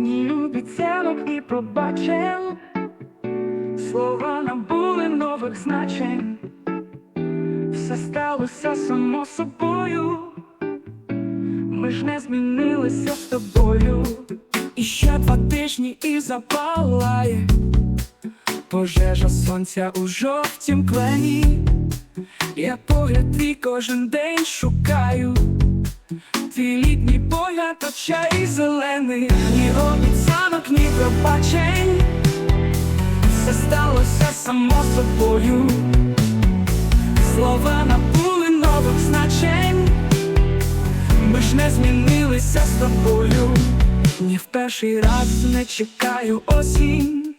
Ні обіцянок, ні пробачень, слова набули нових значень, все сталося само собою, ми ж не змінилися з тобою. І ще два тижні і запалає пожежа сонця у жовтім клені. Я погляд твій кожен день шукаю. Твій літній погляд очей зелений, ні обіцянок, ні пробачень, все сталося само собою. Слова набули нових значень, ми ж не змінилися з тобою. Ні в перший раз не чекаю осінь,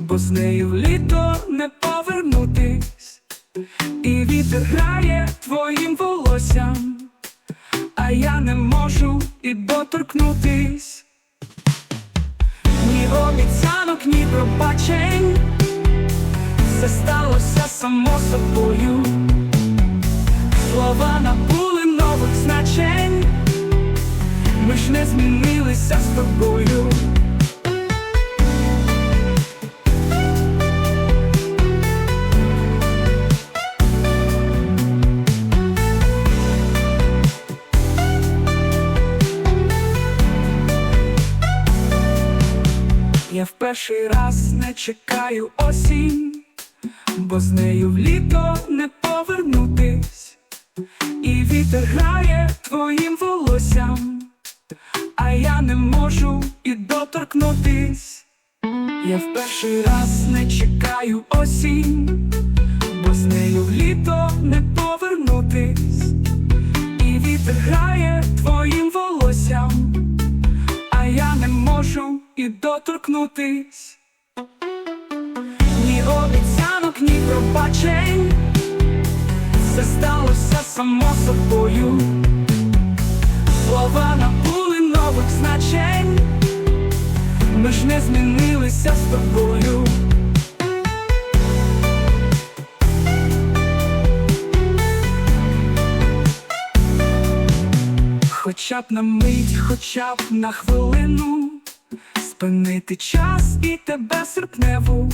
бо з нею в літо не повернутись, і вітер грає твоїм волоссям я не можу і доторкнутись. Ні обіцянок, ні пробачень, все сталося само собою. Слова набули нових значень, ми ж не змінилися з тобою. В перший раз не чекаю осінь, бо з нею в літо не повернутись, і вітер грає твоїм волоссям, а я не можу і доторкнутись. Я в перший раз не чекаю осінь, і доторкнутись. Ні обіцянок, ні пробачень, все сталося само собою. Слова набули нових значень, ми ж не змінилися з тобою. Хоча б на мить, хоча б на хвилину, спинити час і тебе серпневу,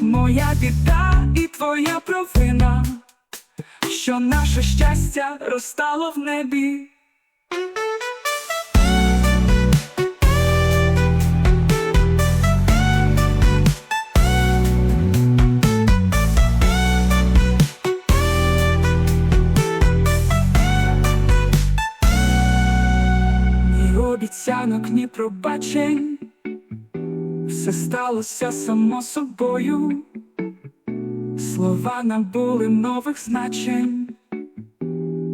моя біда і твоя провина, що наше щастя розтало в небі. Обіцянок, ні пробачень, все сталося само собою, слова набули нових значень,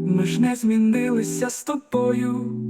ми ж не змінилися з тобою.